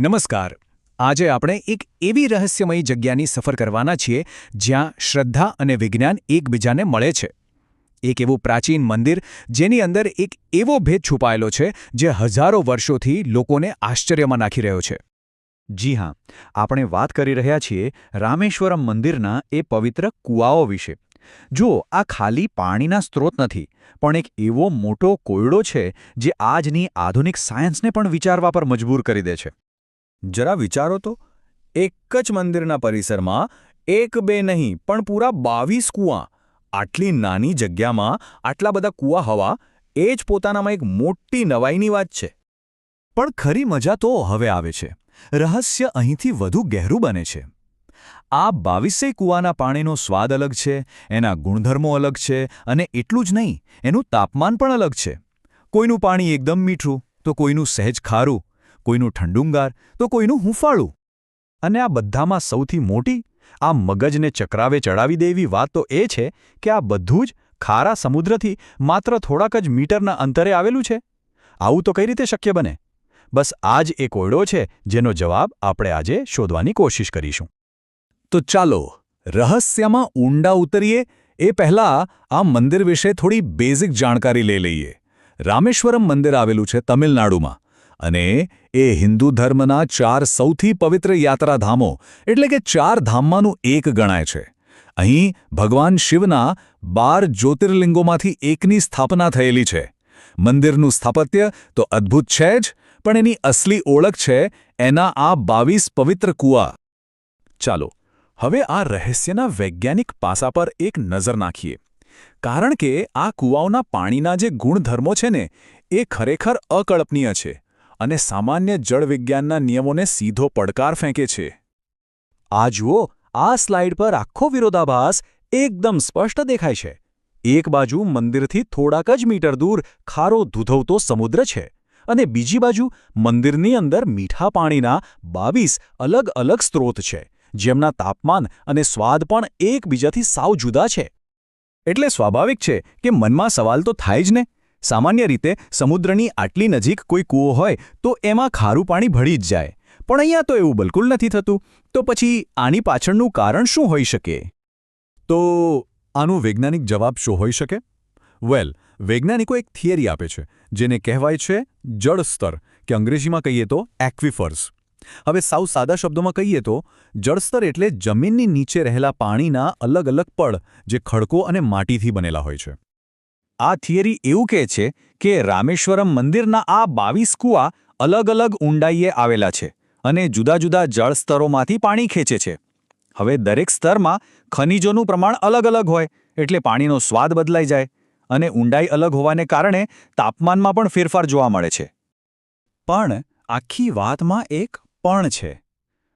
નમસ્કાર. આજે આપણે એક એવી રહસ્યમયી જગ્યાની સફર કરવાના છીએ જ્યાં શ્રદ્ધા અને વિજ્ઞાન એકબીજાને મળે છે. એક એવું પ્રાચીન મંદિર જેની અંદર એક એવો ભેદ છુપાયેલો છે જે હજારો વર્ષોથી લોકોને આશ્ચર્યમાં નાખી રહ્યો છે. જી હા, આપણે વાત કરી રહ્યા છીએ રામેશ્વરમ મંદિરના એ પવિત્ર કૂવાઓ વિશે. જો આ ખાલી પાણીના સ્ત્રોત નથી, પણ એક એવો મોટો કોયડો છે જે આજની આધુનિક સાયન્સને પણ વિચારવા પર મજબૂર કરી દે છે. જરા વિચારો તો. એક જ મંદિરના પરિસરમાં એક બે નહીં, પણ પૂરા બાવીસ કૂવા. આટલી નાની જગ્યામાં આટલા બધા કૂવા હવા, એ જ પોતાનામાં એક મોટી નવાઈની વાત છે. પણ ખરી મજા તો હવે આવે છે. રહસ્ય અહીંથી વધુ ગહેરું બને છે. આ બાવીસેય કૂવાના પાણીનો સ્વાદ અલગ છે, એના ગુણધર્મો અલગ છે, અને એટલું જ નહીં, એનું તાપમાન પણ અલગ છે. કોઈનું પાણી એકદમ મીઠું, તો કોઈનું સહેજ ખારું. કોઈનું ઠંડુંગાર, તો કોઈનું હુંફાળું. અને આ બધામાં સૌથી મોટી, આ મગજને ચક્રાવે ચડાવી દેવી વાત તો એ છે કે આ બધું જ ખારા સમુદ્રથી માત્ર થોડાક જ મીટરના અંતરે આવેલું છે. આવું તો કઈ રીતે શક્ય બને? બસ આ જ એક ઓયડો છે જેનો જવાબ આપણે આજે શોધવાની કોશિશ કરીશું. તો ચાલો, રહસ્યમાં ઊંડા ઉતરીએ, એ પહેલાં આ મંદિર વિશે થોડી બેઝિક જાણકારી લઈ લઈએ. રામેશ્વરમ મંદિર આવેલું છે તમિલનાડુમાં. અને એ હિન્દુ ધર્મના ચાર સૌથી પવિત્ર યાત્રાધામો, એટલે કે ચાર ધામમાંનું એક ગણાય છે. અહીં ભગવાન શિવના બાર જ્યોતિર્લિંગોમાંથી એકની સ્થાપના થયેલી છે. મંદિરનું સ્થાપત્ય તો અદ્ભુત છે જ, પણ એની અસલી ઓળખ છે એના આ બાવીસ પવિત્ર કૂવા. ચાલો, હવે આ રહસ્યના વૈજ્ઞાનિક પાસા પર એક નજર નાખીએ. કારણ કે આ કુવાઓના પાણીના જે ગુણધર્મો છે ને, એ ખરેખર અકલ્પનીય છે. અને સામાન્ય જળવિજ્ઞાનના નિયમોને સીધો પડકાર ફેંકે છે. આ જુઓ, આ સ્લાઇડ પર આખો વિરોધાભાસ એકદમ સ્પષ્ટ દેખાય છે. એક બાજુ મંદિરથી થોડાક જ મીટર દૂર ખારો ધૂધવતો સમુદ્ર છે અને બીજી બાજુ મંદિરની અંદર મીઠા પાણીના બાવીસ અલગ અલગ સ્ત્રોત છે, જેમના તાપમાન અને સ્વાદ પણ એકબીજાથી સાવ જુદા છે. એટલે સ્વાભાવિક છે કે મનમાં સવાલ તો થાય જ ને? સામાન્ય રીતે સમુદ્રની આટલી નજીક કોઈ કૂવો હોય તો એમાં ખારું પાણી ભળી જ જાય. પણ અહીંયા તો એવું બિલકુલ નથી થતું. તો પછી આની પાછળનું કારણ શું હોઈ શકે? તો આનો વૈજ્ઞાનિક જવાબ શું હોઈ શકે? વેલ, વૈજ્ઞાનિકો એક થિયરી આપે છે, જેને કહેવાય છે જળસ્તર કે અંગ્રેજીમાં કહીએ તો એક્વિફર્સ હવે સાવ સાદા શબ્દોમાં કહીએ તો જળસ્તર એટલે જમીનની નીચે રહેલા પાણીના અલગ અલગ પડ, જે ખડકો અને માટીથી બનેલા હોય છે. આ થિયરી એવું કહે છે કે રામેશ્વરમ મંદિરના આ બાવીસ કૂવા અલગ અલગ ઊંડાઈએ આવેલા છે અને જુદા જુદા જળસ્તરોમાંથી પાણી ખેંચે છે. હવે દરેક સ્તરમાં ખનિજોનું પ્રમાણ અલગ અલગ હોય એટલે પાણીનો સ્વાદ બદલાઈ જાય અને ઊંડાઈ અલગ હોવાને કારણે તાપમાનમાં પણ ફેરફાર જોવા મળે છે. પણ આખી વાતમાં એક પણ છે.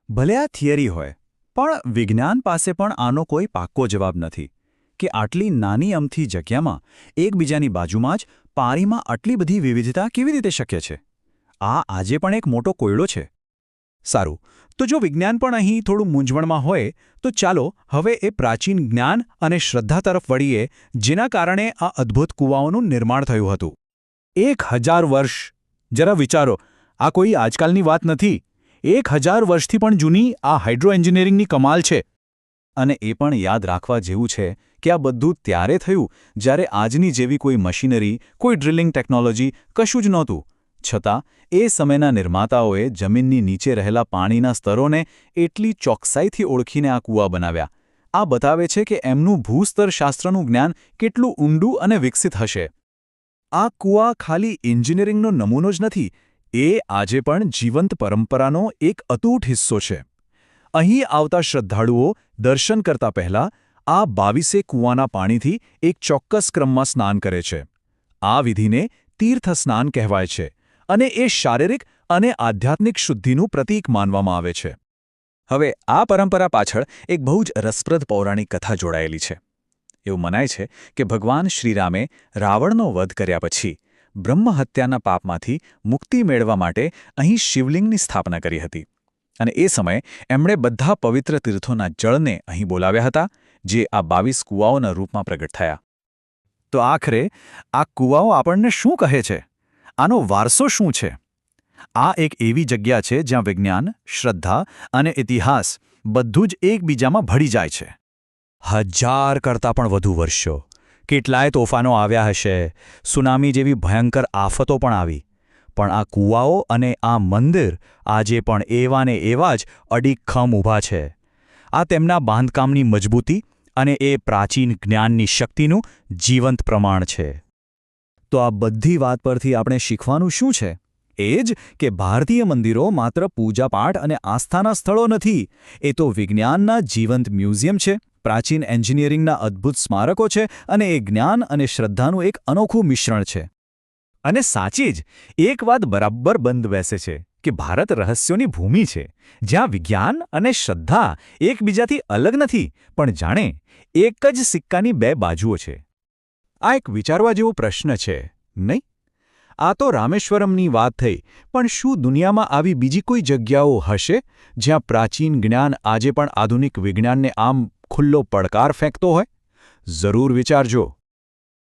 ભલે આ થિયરી હોય, પણ વિજ્ઞાન પાસે પણ આનો કોઈ પાક્કો જવાબ નથી. કે આટલી નાની અમથી જગ્યામાં એકબીજાની બાજુમાં જ પારીમાં આટલી બધી વિવિધતા કેવી રીતે શક્ય છે? આ આજે પણ એક મોટો કોયડો છે. સારું, તો જો વિજ્ઞાન પણ અહીં થોડું મૂંઝવણમાં હોય, તો ચાલો હવે એ પ્રાચીન જ્ઞાન અને શ્રદ્ધા તરફ વળીએ, જેના કારણે આ અદ્ભુત કૂવાઓનું નિર્માણ થયું હતું. એક હજાર વર્ષ. જરા વિચારો, આ કોઈ આજકાલની વાત નથી. એક હજાર વર્ષથી પણ જૂની આ હાઇડ્રો એન્જિનિયરિંગની કમાલ છે. અને એ પણ યાદ રાખવા જેવું છે કે આ બધું ત્યારે થયું જ્યારે આજની જેવી કોઈ મશીનરી, કોઈ ડ્રિલિંગ ટેકનોલોજી કશું જ નહોતું. છતાં, એ સમયના નિર્માતાઓએ જમીનની નીચે રહેલા પાણીના સ્તરોને એટલી ચોકસાઈથી ઓળખીને આ કૂવા બનાવ્યા. આ બતાવે છે કે એમનું ભૂસ્તરશાસ્ત્રનું જ્ઞાન કેટલું ઊંડું અને વિકસિત હશે. આ કૂવા ખાલી એન્જિનિયરિંગનો નમૂનો જ નથી, એ આજે પણ જીવંત પરંપરાનો એક અતૂટ હિસ્સો છે. અહીં આવતા શ્રદ્ધાળુઓ દર્શન કરતા પહેલા આ બાવીસે કૂવાના પાણીથી એક ચોક્કસ ક્રમમાં સ્નાન કરે છે. આ વિધિને તીર્થ સ્નાન કહેવાય છે અને એ શારીરિક અને આધ્યાત્મિક શુદ્ધિનું પ્રતીક માનવામાં આવે છે. હવે આ પરંપરા પાછળ એક બહુ જ રસપ્રદ પૌરાણિક કથા જોડાયેલી છે. એવું મનાય છે કે ભગવાન શ્રીરામે રાવણનો વધ કર્યા પછી બ્રહ્મહત્યાના પાપમાંથી મુક્તિ મેળવવા માટે અહીં શિવલિંગની સ્થાપના કરી હતી. અને એ સમયે એમણે બધા પવિત્ર તીર્થોના જળને અહીં બોલાવ્યા હતા, જે આ બાવીસ કૂવાઓના રૂપમાં પ્રગટ થયા. તો આખરે આ કૂવાઓ આપણને શું કહે છે? આનો વારસો શું છે? આ એક એવી જગ્યા છે જ્યાં વિજ્ઞાન, શ્રદ્ધા અને ઇતિહાસ બધું જ એકબીજામાં ભળી જાય છે. હજાર કરતાં પણ વધુ વર્ષો, કેટલાય તોફાનો આવ્યા હશે, સુનામી જેવી ભયંકર આફતો પણ આવી પણ આ કૂવાઓ અને આ મંદિર આજે પણ એવા ને એવા જ અડીખમ ઊભા છે. આ તેમના બાંધકામની મજબૂતી અને એ પ્રાચીન જ્ઞાનની શક્તિનું જીવંત પ્રમાણ છે. તો આ બધી વાત પરથી આપણે શીખવાનું શું છે? એ જ કે ભારતીય મંદિરો માત્ર પૂજાપાઠ અને આસ્થાના સ્થળો નથી. એ તો વિજ્ઞાનના જીવંત મ્યુઝિયમ છે, પ્રાચીન એન્જિનિયરિંગના અદ્ભુત સ્મારકો છે અને એ જ્ઞાન અને શ્રદ્ધાનું એક અનોખું મિશ્રણ છે. અને સાચી જ, એક વાત બરાબર બંધ બેસે છે કે ભારત રહસ્યોની ભૂમિ છે. જ્યાં વિજ્ઞાન અને શ્રદ્ધા એકબીજાથી અલગ નથી, પણ જાણે એક જ સિક્કાની બે બાજુઓ છે. આ એક વિચારવા જેવો પ્રશ્ન છે, નહીં? આ તો રામેશ્વરમની વાત થઈ, પણ શું દુનિયામાં આવી બીજી કોઈ જગ્યાઓ હશે, જ્યાં પ્રાચીન જ્ઞાન આજે પણ આધુનિક વિજ્ઞાનને આમ ખુલ્લો પડકાર ફેંકતો હોય? જરૂર વિચારજો.